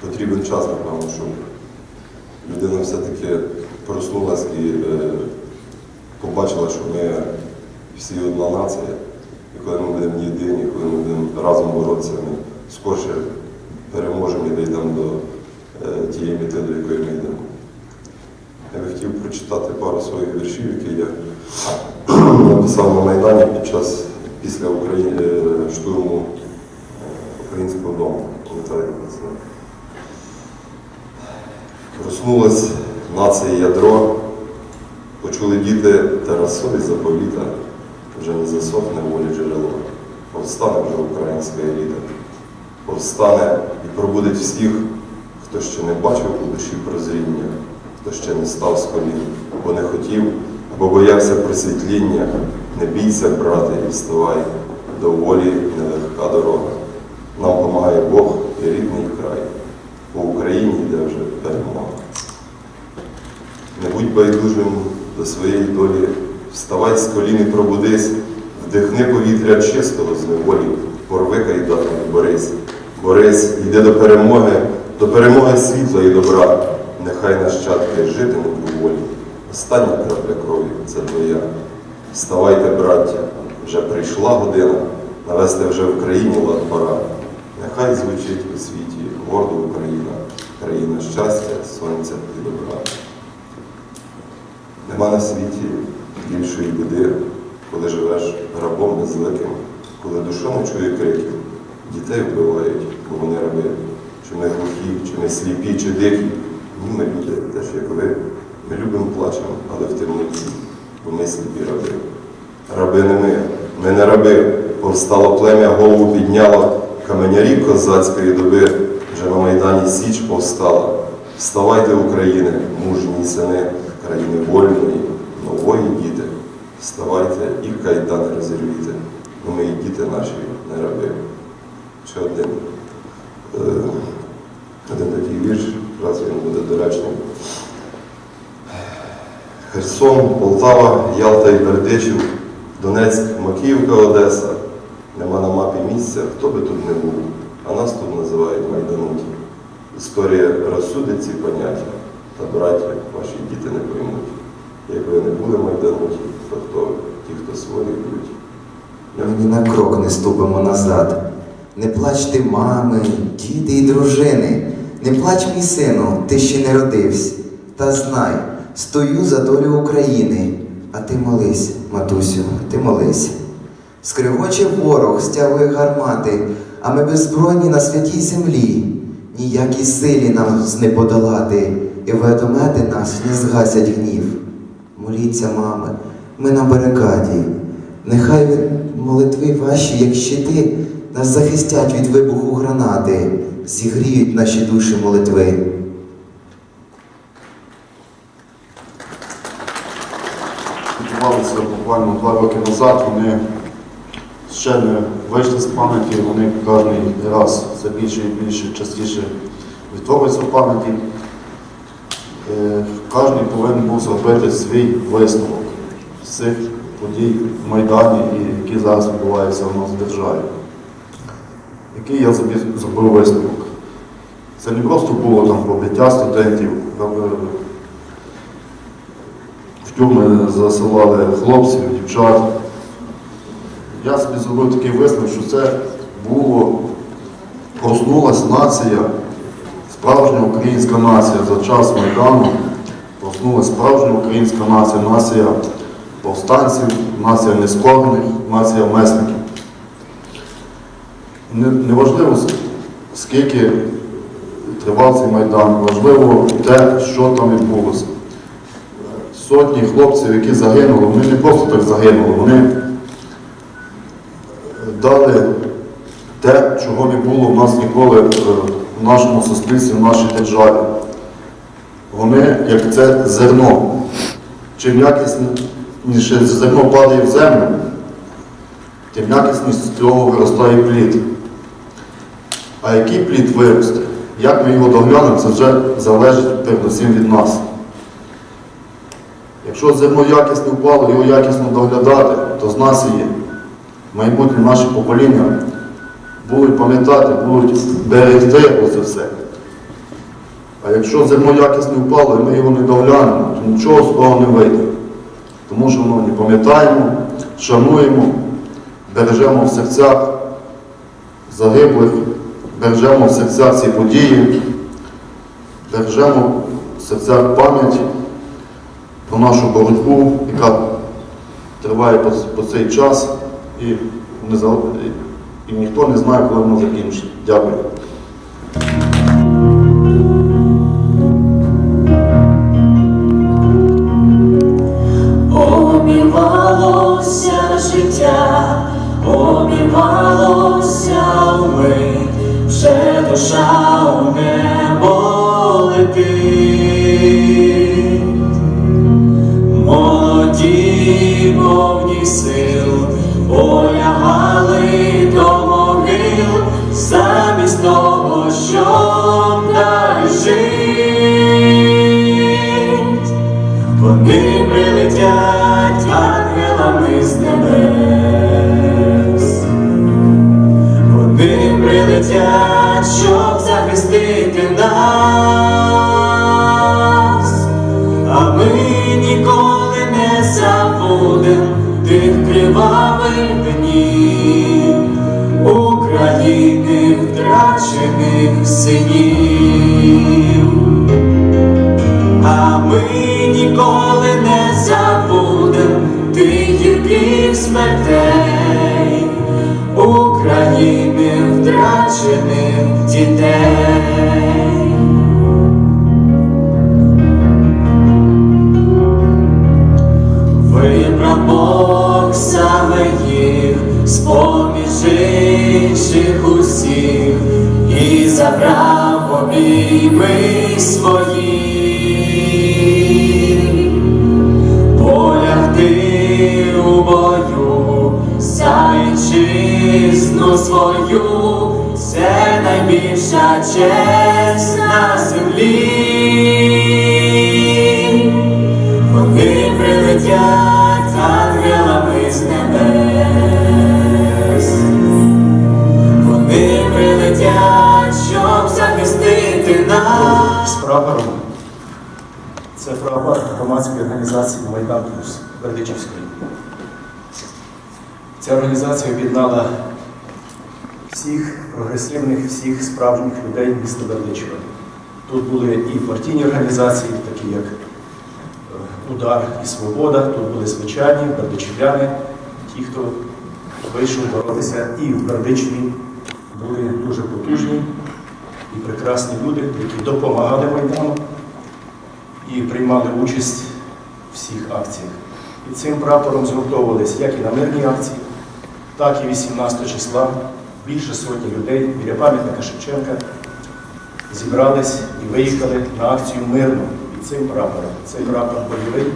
Потрібен час, напевно, щоб людина все-таки проснулась і е, побачила, що ми всі одна нація. І коли ми будемо єдині, коли ми будемо разом боротися, ми скорше переможемо і дійдемо до е, тієї мети, до якої ми йдемо. Я би хотів прочитати пару своїх віршів, які я написав на Майдані під час після Украї... е, штурму українського дому. Про це? Проснулась нація ядро, почули діти Тарасові заповіта, вже не засохне волі джерело. Повстане вже українська еліта. Повстане і пробудить всіх, хто ще не бачив у душі прозріння, хто ще не став з колін, бо не хотів, бо боявся просвітління. Не бійся, брате, і вставай, до волі нелегка дорога. Нам помагає Бог і рідний край. По Україні йде вже перемога. Не будь байдужим до своєї долі, вставай з колін і пробудись, вдихни повітря чистого з неволі, порви кайдани борись. Борись, йди до перемоги, до перемоги світла і добра. Нехай нащадки житимуть у волі. Остання крапля крові це твоя. Вставайте, браття, вже прийшла година, навести вже в країні лад пора. Нехай звучить у світі гордо Україна, країна щастя, сонця і добра. Нема на світі більшої біди, коли живеш рабом безликим, коли душа не чує криків, дітей вбивають, бо вони раби, чи ми глухі, чи ми сліпі, чи дикі. Ні, ми люди, теж як ви. Ми любимо плачемо, але в темниці, бо ми сліпі раби. Раби не ми, ми не раби, повстало плем'я, голову підняло, каменярі козацької доби, вже на Майдані Січ повстала. Вставайте, України, мужні сини, країни вольної, нової діти. Вставайте і кайдани розірвіте, бо ми і діти наші не раби. Ще один, е, один такий вірш, раз він буде доречним. Херсон, Полтава, Ялта і Бердичів, Донецьк, Макіївка, Одеса. Нема на мапі місця, хто би тут не був, а нас тут називають майдануті. Історія розсудить ці поняття, та браття, ваші діти не поймуть. Якби не були майдануті, то хто ті, хто свої будуть. Ми ні на крок не ступимо назад. Не плачте, мами, діти і дружини. Не плач, мій сину, ти ще не родився. Та знай, стою за долю України. А ти молись, матусю, ти молись. Скривоче ворог, стягує гармати, а ми беззбройні на святій землі. Ніякій силі нам не подолати, і ведомети нас не згасять гнів. Моліться, мами, ми на барикаді. Нехай від молитви ваші, як щити, нас захистять від вибуху гранати, зігріють наші душі молитви. Готувалися буквально два роки назад, вони ще не вийшли з пам'яті, вони кожен раз все більше і більше частіше відтворюються в пам'яті. Е, Кожен повинен був зробити свій висновок з цих подій в Майдані, які зараз відбуваються у нас в державі. Який я собі зробив висновок? Це не просто було там побиття студентів, е, в тюрми засилали хлопців, дівчат. Я собі зробив такий висновок, що це було, проснулась нація, справжня українська нація за час Майдану, проснулась справжня українська нація, нація повстанців, нація нескорених, нація месників. Неважливо, скільки тривав цей Майдан, важливо те, що там відбулося сотні хлопців, які загинули, вони не просто так загинули, вони дали те, чого не було в нас ніколи е, в нашому суспільстві, в нашій державі. Вони, як це зерно. Чим якісніше зерно падає в землю, тим якісніше з цього виростає плід. А який плід виросте? Як ми його доглянемо, це вже залежить передусім від нас. Якщо зерно якісне впало, його якісно доглядати, то з нас і майбутнє наше покоління будуть пам'ятати, будуть берегти оце все. А якщо зерно якісне впало і ми його не доглянемо, то нічого з того не вийде. Тому що ми не пам'ятаємо, шануємо, бережемо в серцях загиблих, бережемо в серцях ці події, бережемо в серцях пам'ять про нашу боротьбу, яка триває по цей час, і, не за- і ніхто не знає, коли воно закінчиться. Дякую. Втрачених дітей. Вибрав Бог саме їх з-поміж інших усіх і забрав обійми свої. Полягти у бою за вітчизну свою, найбільша честь на землі. Вони прилетять ангелами з небес. Вони прилетять, щоб захистити нас. з прапором. Це прапор громадської організації Майдан Плюс Бердичівської. Ця організація об'єднала всіх прогресивних, всіх справжніх людей міста Бердичева. Тут були і партійні організації, такі як е, Удар і Свобода, тут були звичайні бердичівляни, ті, хто вийшов боротися і в Бердичеві були дуже потужні і прекрасні люди, які допомагали Майдану і приймали участь в всіх акціях. І цим прапором згуртовувалися як і на мирній акції, так і 18 числа більше сотні людей біля пам'ятника Шевченка зібрались і виїхали на акцію мирно під цим прапором. Цей прапор бойовий,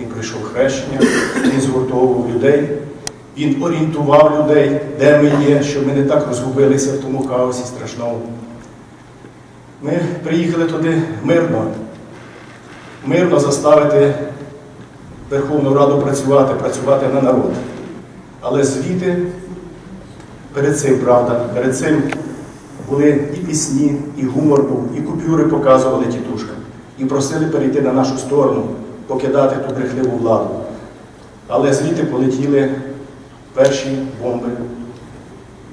він пройшов хрещення, він згуртовував людей, він орієнтував людей, де ми є, щоб ми не так розгубилися в тому хаосі страшному. Ми приїхали туди мирно, мирно заставити Верховну Раду працювати, працювати на народ. Але звіти перед цим, правда, перед цим були і пісні, і гумор був, і купюри показували тітушкам, і просили перейти на нашу сторону, покидати ту брехливу владу. Але звідти полетіли перші бомби,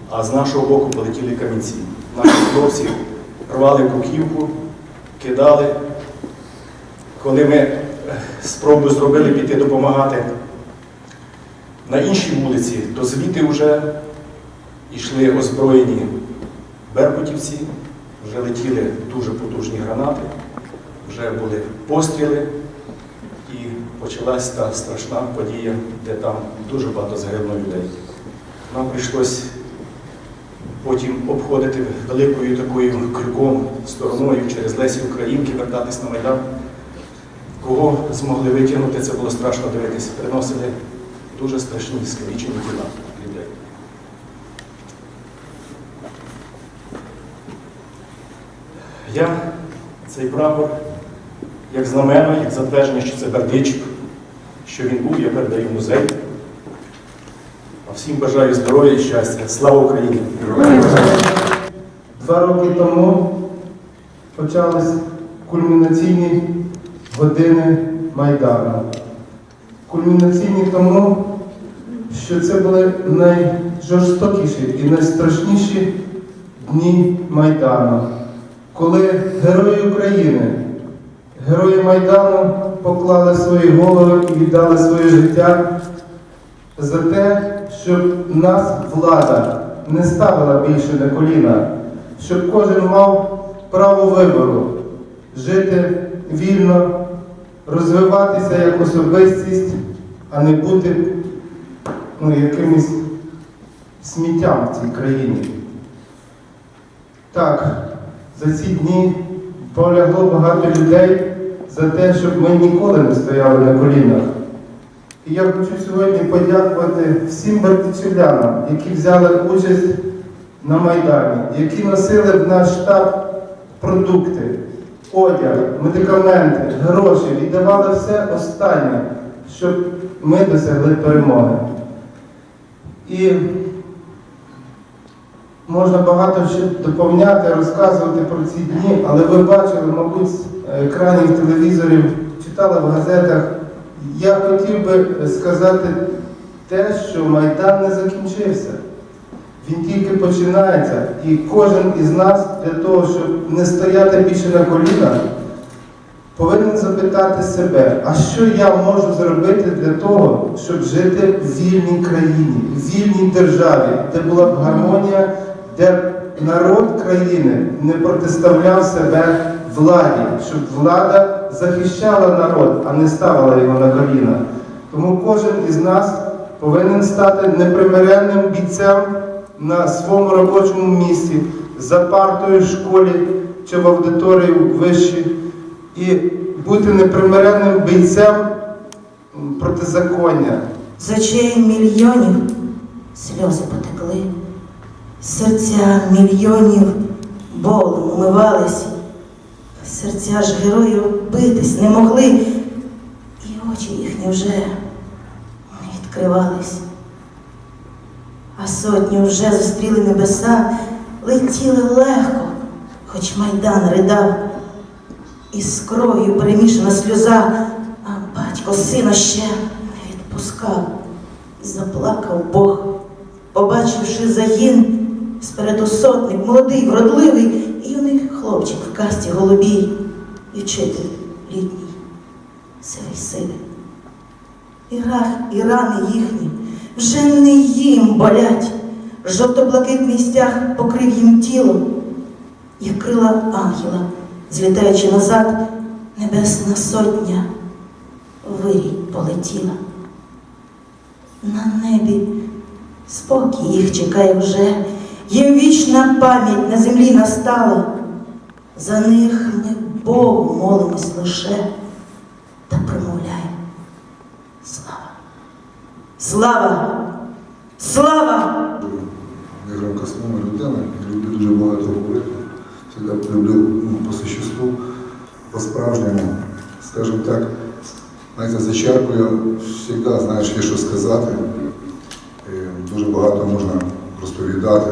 а з нашого боку полетіли камінці. Наші хлопці рвали бруківку, кидали. Коли ми е, спробу зробили піти допомагати на іншій вулиці, то звідти вже йшли озброєні беркутівці, вже летіли дуже потужні гранати, вже були постріли, і почалась та страшна подія, де там дуже багато загинуло людей. Нам прийшлось потім обходити великою такою крюком стороною через Лесі Українки, вертатись на Майдан. Кого змогли витягнути, це було страшно дивитися. Приносили дуже страшні скалічені тіла людей. Я цей прапор, як знамено, як затвердження, що це Бердичів, що він був, я передаю музей. А всім бажаю здоров'я і щастя. Слава Україні! Два роки тому почались кульмінаційні години Майдану. Кульмінаційні тому, що це були найжорстокіші і найстрашніші дні Майдану, коли герої України, герої Майдану поклали свої голови і віддали своє життя за те, щоб нас влада не ставила більше на коліна, щоб кожен мав право вибору, жити вільно, розвиватися як особистість, а не бути ну, якимось сміттям в цій країні. Так, за ці дні полягло багато людей за те, щоб ми ніколи не стояли на колінах. І я хочу сьогодні подякувати всім бартичевлянам, які взяли участь на Майдані, які носили в наш штаб продукти, одяг, медикаменти, гроші, віддавали все останнє, щоб ми досягли перемоги. І можна багато ще доповняти, розказувати про ці дні, але ви бачили, мабуть, екранів телевізорів, читали в газетах. Я хотів би сказати те, що Майдан не закінчився. Він тільки починається, і кожен із нас для того, щоб не стояти більше на колінах, повинен запитати себе, а що я можу зробити для того, щоб жити в вільній країні, в вільній державі, де була б гармонія, де народ країни не протиставляв себе владі, щоб влада захищала народ, а не ставила його на коліна. Тому кожен із нас повинен стати непримиренним бійцем на своєму робочому місці, за партою в школі чи в аудиторії вищій, і бути непримиренним бійцем протизаконня. З очей мільйонів сльози потекли, серця мільйонів болем умивались, серця ж героїв битись не могли, і очі їхні вже не відкривались. А сотні вже зустріли небеса, летіли легко, хоч майдан ридав, і з кров'ю перемішана сльоза, а батько сина ще не відпускав. Заплакав Бог, побачивши загін, спереду сотник, молодий, вродливий, і юний хлопчик в касті голубій, і вчитель літній, сивий сивий. І рах, і рани їхні вже не їм болять, жовто-блакитний стяг покрив їм тіло, як крила ангела, злітаючи назад, небесна сотня вирій полетіла. На небі спокій їх чекає вже, їм вічна пам'ять на землі настала. За них ми Богу молимось лише та промовляємо. Слава! Слава! Слава! Я громкословна людина, люблю дуже багато говорити. Завжди люблю ну, по существу, по-справжньому. Скажімо так, знаєте, зачерпую, завжди знаєш, є що сказати. І дуже багато можна розповідати.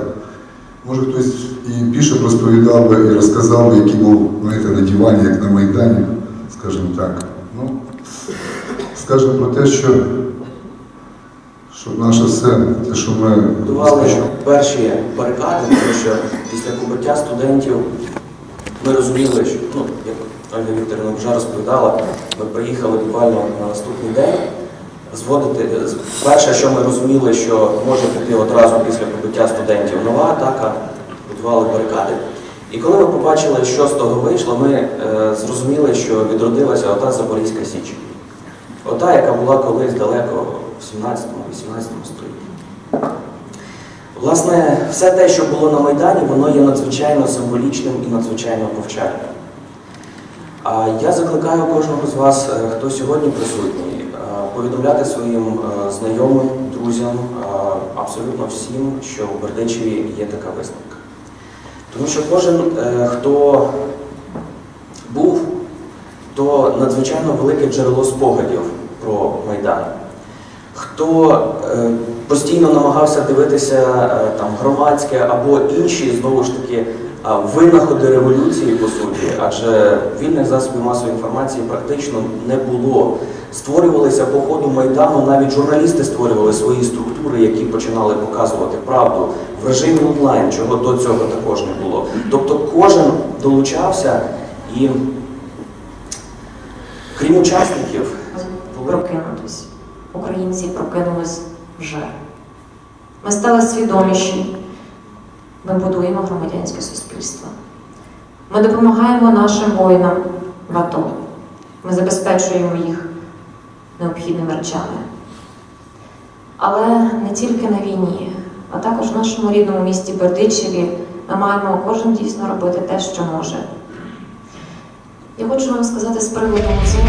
Може хтось і більше розповідав би і розказав би, який був знаєте, на дивані, як на Майдані, скажімо так. Ну, скажемо про те, що, щоб наше все, те, що ми Будували перші барикади, тому що після побиття студентів ми розуміли, що ну, як Ольга Вікторівна вже розповідала, ми приїхали буквально на наступний день зводити. Перше, що ми розуміли, що може бути одразу після побиття студентів нова атака, будували барикади. І коли ми побачили, що з того вийшло, ми е, зрозуміли, що відродилася ота Запорізька Січ. Ота, яка була колись далеко в 17-18 столітті. Власне, все те, що було на Майдані, воно є надзвичайно символічним і надзвичайно повчальним. А я закликаю кожного з вас, е, хто сьогодні присутній, е, повідомляти своїм е, знайомим, друзям, е, абсолютно всім, що в Бердичеві є така виставка. Тому що кожен, е, хто був, то надзвичайно велике джерело спогадів про Майдан. Хто постійно намагався дивитися там громадське або інші знову ж таки винаходи революції, по суті, адже вільних засобів масової інформації практично не було. Створювалися по ходу Майдану, навіть журналісти створювали свої структури, які починали показувати правду в режимі онлайн, чого до цього також не було. Тобто кожен долучався і, крім учасників, прокинутись. Українці прокинулись вже. Ми стали свідоміші. Ми будуємо громадянське суспільство. Ми допомагаємо нашим воїнам в АТО. Ми забезпечуємо їх необхідними речами. Але не тільки на війні, а також в нашому рідному місті Бердичеві ми маємо кожен дійсно робити те, що може. Я хочу вам сказати з приводу музею.